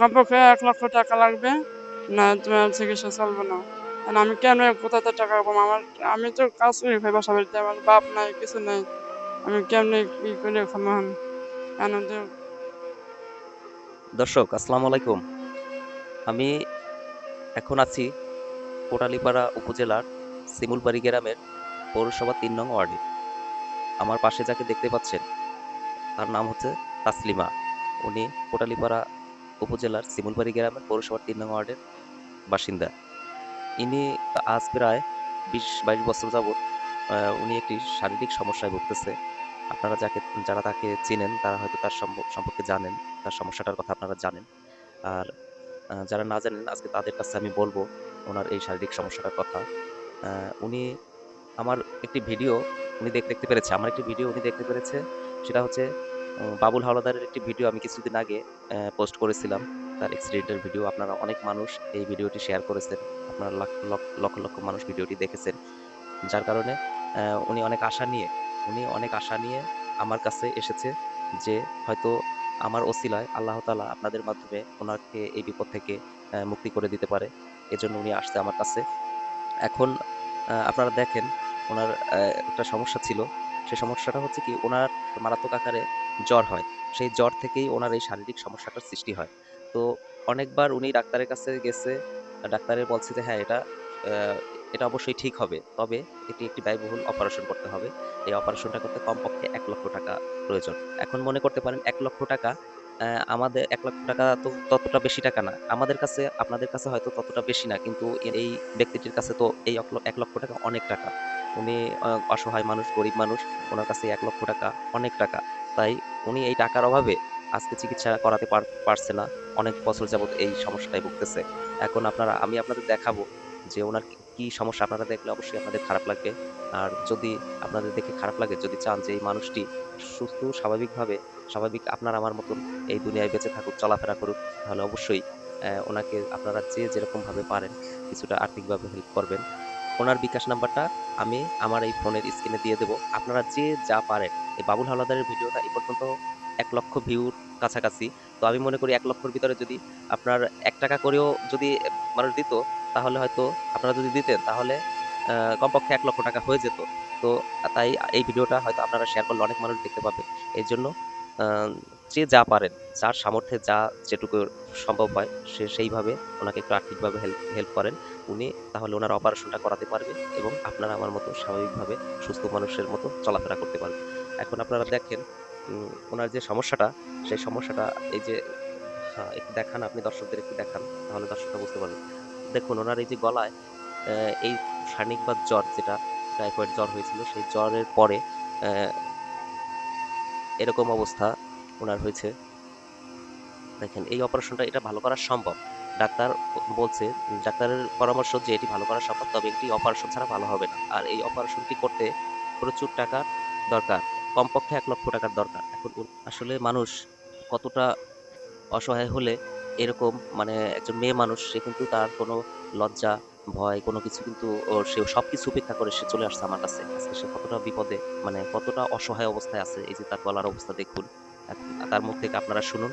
কমপক্ষে এক লক্ষ টাকা লাগবে। না, তোমার চিকিৎসা চলবে না। আমি কেন কোথাতে টাকা পাবো? আমার, আমি তো কাজ করে খাই বাসা বাড়িতে। আমার বাপ নাই, কিছু নাই। আমি কেমনে কি করে এখন? কেন দর্শক, আসসালামু আলাইকুম। আমি এখন আছি কোটালীপাড়া উপজেলার শিমুলবাড়ি গ্রামের পৌরসভা তিন নং ওয়ার্ডে। আমার পাশে যাকে দেখতে পাচ্ছেন, তার নাম হচ্ছে তাসলিমা। উনি কোটালীপাড়া উপজেলার শিমুলবাড়ি গ্রামের পৌরসভার তিন নং ওয়ার্ডের বাসিন্দা। ইনি আজ প্রায় বিশ, বাইশ বছর যাবৎ উনি একটি শারীরিক সমস্যায় ভুগতেছে। আপনারা যাকে, যারা তাকে চেনেন, তারা হয়তো তার সম্পর্কে জানেন, তার সমস্যাটার কথা আপনারা জানেন। আর যারা না জানেন, আজকে তাদের কাছে আমি বলব ওনার এই শারীরিক সমস্যাটার কথা। উনি আমার একটি ভিডিও উনি দেখ, দেখতে পেরেছে। আমার একটি ভিডিও উনি দেখতে পেরেছে, সেটা হচ্ছে বাবুল হাওলাদারের একটি ভিডিও আমি কিছুদিন আগে পোস্ট করেছিলাম। তার অ্যাক্সিডেন্টের ভিডিও আপনারা অনেক মানুষ এই ভিডিওটি শেয়ার করেছেন। আপনারা লক্ষ লক্ষ মানুষ ভিডিওটি দেখেছেন। যার কারণে উনি অনেক আশা নিয়ে, উনি অনেক আশা নিয়ে আমার কাছে এসেছে যে হয়তো আমার ওসিলায় আল্লাহ তালা আপনাদের মাধ্যমে ওনাকে এই বিপদ থেকে মুক্তি করে দিতে পারে। এজন্য উনি আসছে আমার কাছে। এখন আপনারা দেখেন, ওনার একটা সমস্যা ছিল। সে সমস্যাটা হচ্ছে কি, ওনার মারাত্মক আকারে জ্বর হয়। সেই জ্বর থেকেই ওনার এই শারীরিক সমস্যাটার সৃষ্টি হয়। তো অনেকবার উনি ডাক্তারের কাছে গেছে ডাক্তারের বলছে যে হ্যাঁ এটা এটা অবশ্যই ঠিক হবে। তবে এটি একটি ব্যয়বহুল অপারেশন করতে হবে। এই অপারেশনটা করতে কমপক্ষে এক লক্ষ টাকা প্রয়োজন। এখন মনে করতে পারেন, এক লক্ষ টাকা আমাদের, এক লক্ষ টাকা তো ততটা বেশি টাকা না। আমাদের কাছে, আপনাদের কাছে হয়তো ততটা বেশি না, কিন্তু এই ব্যক্তিটির কাছে তো এই এক লক্ষ টাকা অনেক টাকা। উনি অসহায় মানুষ, গরিব মানুষ, ওনার কাছে এক লক্ষ টাকা অনেক টাকা। তাই উনি এই টাকার অভাবে আজকে চিকিৎসা করাতে পার- পারছে না। অনেক বছর যাবত এই সমস্যাটায় ভুগতেছে। এখন আপনারা, আমি আপনাদের দেখাবো যে ওনার কি সমস্যা। আপনারা দেখলে অবশ্যই আপনাদের খারাপ লাগবে। আর যদি আপনাদের দেখে খারাপ লাগে, যদি চান যে এই মানুষটি সুস্থ, স্বাভাবিকভাবে, স্বাভাবিক আপনার আমার মতন এই দুনিয়ায় বেঁচে থাকুক, চলাফেরা করুক, তাহলে অবশ্যই ওনাকে আপনারা যে যেরকমভাবে পারেন, কিছুটা আর্থিকভাবে হেল্প করবেন। ওনার বিকাশ নাম্বারটা আমি আমার এই ফোনের স্ক্রিনে দিয়ে দেবো। আপনারা যে যা পারেন, এই বাবুল হাওলাদারের ভিডিওটা এই পর্যন্ত এক লক্ষ ভিউর কাছাকাছি। তো আমি মনে করি এক লক্ষর ভিতরে যদি আপনার এক টাকা করেও যদি মানুষ দিত, তাহলে হয়তো আপনারা যদি দিতেন, তাহলে কমপক্ষে এক লক্ষ টাকা হয়ে যেত। তো তাই এই ভিডিওটা হয়তো আপনারা শেয়ার করলে অনেক মানুষ দেখতে পাবে। এই জন্য যে যা পারেন যার সামর্থ্যে যা যেটুকু সম্ভব হয় সে সেইভাবে ওনাকে একটু আর্থিকভাবে হেল্প হেল্প করেন। উনি তাহলে ওনার অপারেশনটা করাতে পারবে এবং আপনারা আমার মতো স্বাভাবিকভাবে সুস্থ মানুষের মতো চলাফেরা করতে পারবে এখন আপনারা দেখেন ওনার যে সমস্যাটা সেই সমস্যাটা এই যে হ্যাঁ, একটু দেখান আপনি দর্শকদের একটু দেখান তাহলে দর্শকরা বুঝতে পারবে। দেখুন ওনার এই যে গলায় এই সানিক বা জ্বর যেটা টাইফয়েড জ্বর হয়েছিল সেই জ্বরের পরে এরকম অবস্থা ওনার হয়েছে। দেখেন, এই অপারেশনটা, এটা ভালো করা সম্ভব। ডাক্তার বলছে, ডাক্তারের পরামর্শ যে এটি ভালো করা সম্ভব, তবে একটি অপারেশন ছাড়া ভালো হবে না। আর এই অপারেশনটি করতে প্রচুর টাকার দরকার, কমপক্ষে এক লক্ষ টাকার দরকার। এখন আসলে মানুষ কতটা অসহায় হলে এরকম মানে একজন মেয়ে মানুষ, সে কিন্তু তার কোনো লজ্জা ভয়, কোনো কিছু কিন্তু সে সব কিছু উপেক্ষা করে সে চলে আসছে আমার কাছে। আজকে সে কতটা বিপদে মানে কতটা অসহায় অবস্থায় আছে, এই যে তার গলার অবস্থা দেখুন। তার মুখ থেকে আপনারা শুনুন।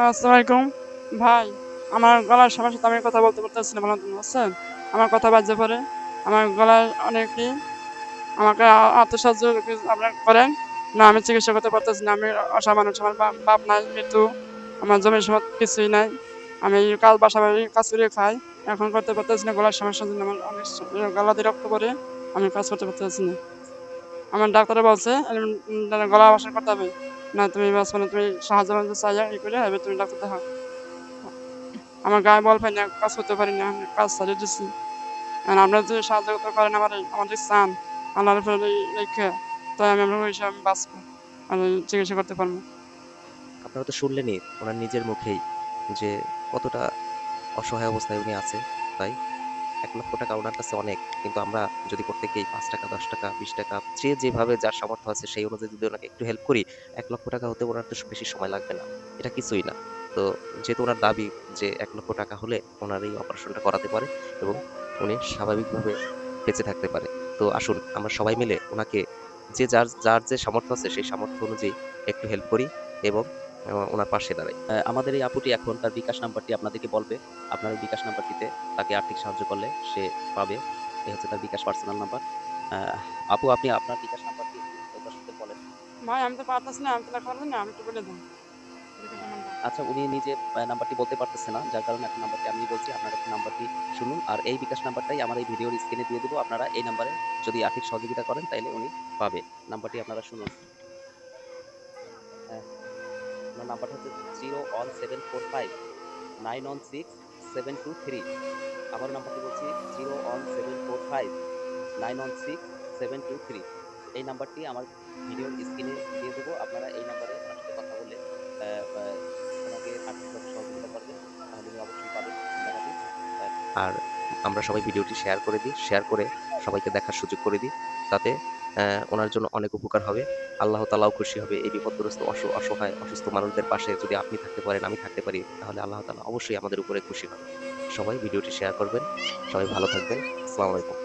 আসসালামু আলাইকুম। ভাই, আমার গলার সমস্যা সাথে আমি কথা বলতে পারতেছি না, ভালো বুঝছেন আমার কথা বাজে পড়ে? আমার গলায় অনেকই আমাকে আত্মসাহায্য আপনারা করেন? না, আমি চিকিৎসা করতে পারতেছি না, আমি অসহায় মানুষ আমার বাপ- নাই, মৃত্যু। আমার জমির সম্পদ কিছুই নাই। আমি কাজ বাসা বাড়ি কাজ করে খাই। এখন করতে পারতেছি না, গলার সমস্যার জন্য আমার অনেক গলা দিয়ে রক্ত পড়ে, আমি কাজ করতে পারতেছি না। আমার ডাক্তারে বলছে গলা বাসা করতে হবে। না, তুমি বাস মানে তুমি সাহায্য চাইয়া ই করে, এবার তুমি ডাক্তার দেখাও। আমার গায়ে বল পাই না, কাজ করতে পারি না, আমি কাজ ছাড়িয়ে দিচ্ছি আর আপনারা যদি সাহায্য করতে পারেন, আমার আমাদের চান আল্লাহর উপরে রেখে, তাই আমি আপনার হিসাবে আমি বাঁচবো এই চিকিৎসা করতে পারব। আপনারা তো শুনলেনই, ওনার নিজের মুখেই যে কতটা অসহায় অবস্থায় উনি আছে, তাই এক লক্ষ টাকা ওনার কাছে অনেক। কিন্তু আমরা যদি প্রত্যেকেই পাঁচ টাকা, দশ টাকা, বিশ টাকা, যে যেভাবে যার সামর্থ্য আছে সেই অনুযায়ী যদি ওনাকে একটু হেল্প করি, এক লক্ষ টাকা হতে ওনার তো বেশি সময় লাগবে না। এটা কিছুই না। তো যেহেতু ওনার দাবি যে এক লক্ষ টাকা হলে ওনার এই অপারেশনটা করাতে পারে এবং উনি স্বাভাবিকভাবে বেঁচে থাকতে পারে। তো আসুন, আমরা সবাই মিলে ওনাকে যে যার যার যে সামর্থ্য আছে সেই সামর্থ্য অনুযায়ী একটু হেল্প করি এবং এবং ওনার পাশে দাঁড়াই। আমাদের এই আপুটি এখন তার বিকাশ নাম্বারটি আপনাদেরকে বলবে। আপনার বিকাশ নাম্বারটিতে তাকে আর্থিক সাহায্য করলে সে পাবে। এ হচ্ছে তার বিকাশ পার্সোনাল নাম্বার আপু আপনি আপনার বিকাশ নাম্বারটি দর্শকদের বলেন। ভাই আমি তো পারতেছি না আমি তো না আমি একটু বলে দেবো আচ্ছা উনি নিজে নাম্বারটি বলতে পারতেছে না যার কারণে এখন নাম্বারটি আমি বলছি আপনারা একটু নাম্বারটি শুনুন। আর এই বিকাশ নাম্বারটাই আমার এই ভিডিওর স্ক্রিনে দিয়ে দেবো। আপনারা এই নাম্বারে যদি আর্থিক সহযোগিতা করেন তাহলে উনি পাবে। নাম্বারটি আপনারা শুনুন। ওনার নাম্বারটা হচ্ছে zero one seven four five nine one six seven two three আবার নাম্বারটি বলছি zero one seven four five nine one six seven two three এই নাম্বারটি আমার ভিডিওর স্ক্রিনে দিয়ে দেবো। আপনারা এই নাম্বারে ওনার সাথে কথা বলে ওনাকে আর্থিকভাবে সহযোগিতা করবেন, তাহলে অবশ্যই পাবেন। আর আমরা সবাই ভিডিওটি শেয়ার করে দিই শেয়ার করে সবাইকে দেখার সুযোগ করে দিই, তাতে ওনার জন্য অনেক উপকার হবে। আল্লাহ তালাও খুশি হবে। এই বিপদগ্রস্ত অস- অসহায়, অসুস্থ মানুষদের পাশে যদি আপনি থাকতে পারেন, আমি থাকতে পারি, তাহলে আল্লাহ তালা অবশ্যই আমাদের উপরে খুশি হবে। সবাই ভিডিওটি শেয়ার করবেন। সবাই ভালো থাকবেন। আসসালামু আলাইকুম।